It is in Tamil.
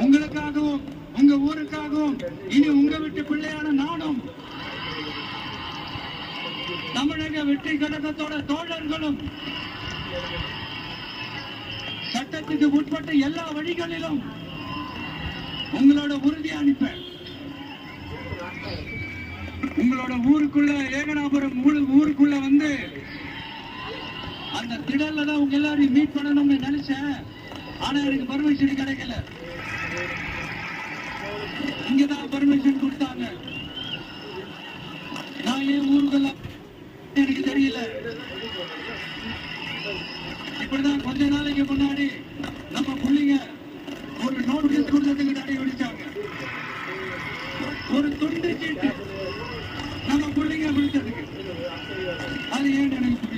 உங்களுக்காகவும் உங்க ஊருக்காகவும் இனி உங்க வீட்டு பிள்ளையான நானும் தமிழக வெற்றி கழகத்தோட தோழர்களும் சட்டத்துக்கு உட்பட்ட எல்லா வழிகளிலும் உங்களோட உறுதி அனுப்பேன். உங்களோட ஊருக்குள்ள ஏகனாபுரம் ஊருக்குள்ள வந்து அந்த திடல்ல தான் உங்க எல்லாரையும் மீட் பண்ணணும்னு நினைச்சேன். ஆனா எனக்கு பர்மிஷன் கிடைக்கல. இங்கதான் பர்மிஷன் கொடுத்தாங்க. நான் ஏன் ஊருக்குள்ள எனக்கு தெரியல. இப்படிதான் கொஞ்ச நாளைக்கு முன்னாடி நம்ம பிள்ளைங்க ஒரு நோட்டீஸ் கொடுத்ததுக்கு தடை விடிச்சாங்க ஒரு துண்டு சீட்டு நம்ம பிள்ளைங்க கொடுத்ததுக்கு அது ஏன் எனக்கு